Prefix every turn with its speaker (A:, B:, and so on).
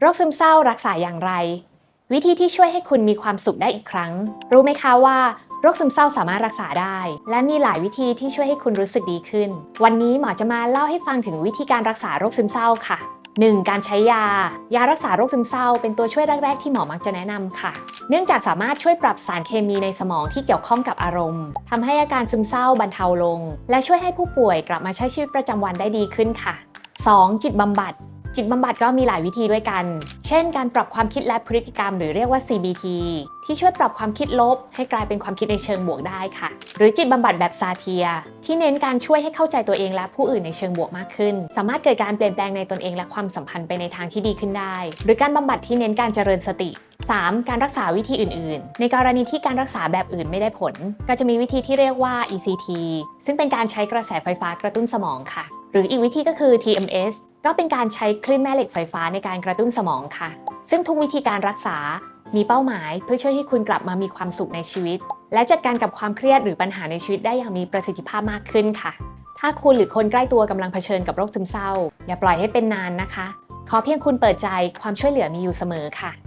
A: โรคซึมเศร้ารักษาอย่างไร วิธีที่ช่วยให้คุณมีความสุขได้อีกครั้ง รู้ไหมคะว่าโรคซึมเศร้าสามารถรักษาได้ และมีหลายวิธีที่ช่วยให้คุณรู้สึกดีขึ้น วันนี้หมอจะมาเล่าให้ฟังถึงวิธีการรักษาโรคซึมเศร้าค่ะ 1. การใช้ยา ยารักษาโรคซึมเศร้า เป็นตัวช่วยแรก ๆ ที่หมอมักจะแนะนำค่ะ เนื่องจากสามารถช่วยปรับสารเคมีในสมองที่เกี่ยวข้องกับอารมณ์ทำให้อาการซึมเศร้าบรรเทาลง และช่วยให้ผู้ป่วยกลับมาใช้ชีวิตประจำวันได้ดีขึ้นค่ะ 2. จิตบำบัด จิตบำบัดก็มีหลายวิธีด้วยกัน เช่น การปรับความคิดและพฤติกรรม หรือเรียกว่า CBT ที่ช่วยปรับความคิดลบ ให้กลายเป็นความคิดในเชิงบวกได้ค่ะ หรือจิตบำบัดแบบซาเทีย ที่เน้นการช่วยให้เข้าใจตัวเองและผู้อื่นในเชิงบวกมากขึ้น สามารถเกิดการเปลี่ยนแปลงในตนเองและความสัมพันธ์ไปในทางที่ดีขึ้นได้ หรือการบำบัดที่เน้นการเจริญสติ 3. การรักษาวิธีอื่น ๆ ในกรณีที่การรักษาแบบอื่นไม่ได้ผล ก็จะมีวิธีที่เรียกว่า ECT ซึ่งเป็นการใช้กระแสไฟฟ้ากระตุ้นสมองค่ะ หรืออีกวิธีก็คือ TMS ก็เป็นการใช้คลื่นแม่เหล็กไฟฟ้าในการกระตุ้นสมองค่ะ ซึ่งทุกวิธีการรักษา มีเป้าหมายเพื่อช่วยให้คุณกลับมามีความสุขในชีวิต และจัดการกับความเครียดหรือปัญหาในชีวิตได้อย่างมีประสิทธิภาพมากขึ้นค่ะ ถ้าคุณหรือคนใกล้ตัวกำลังเผชิญกับโรคซึมเศร้า อย่าปล่อยให้เป็นนานนะคะ ขอเพียงคุณเปิดใจความช่วยเหลือมีอยู่เสมอค่ะ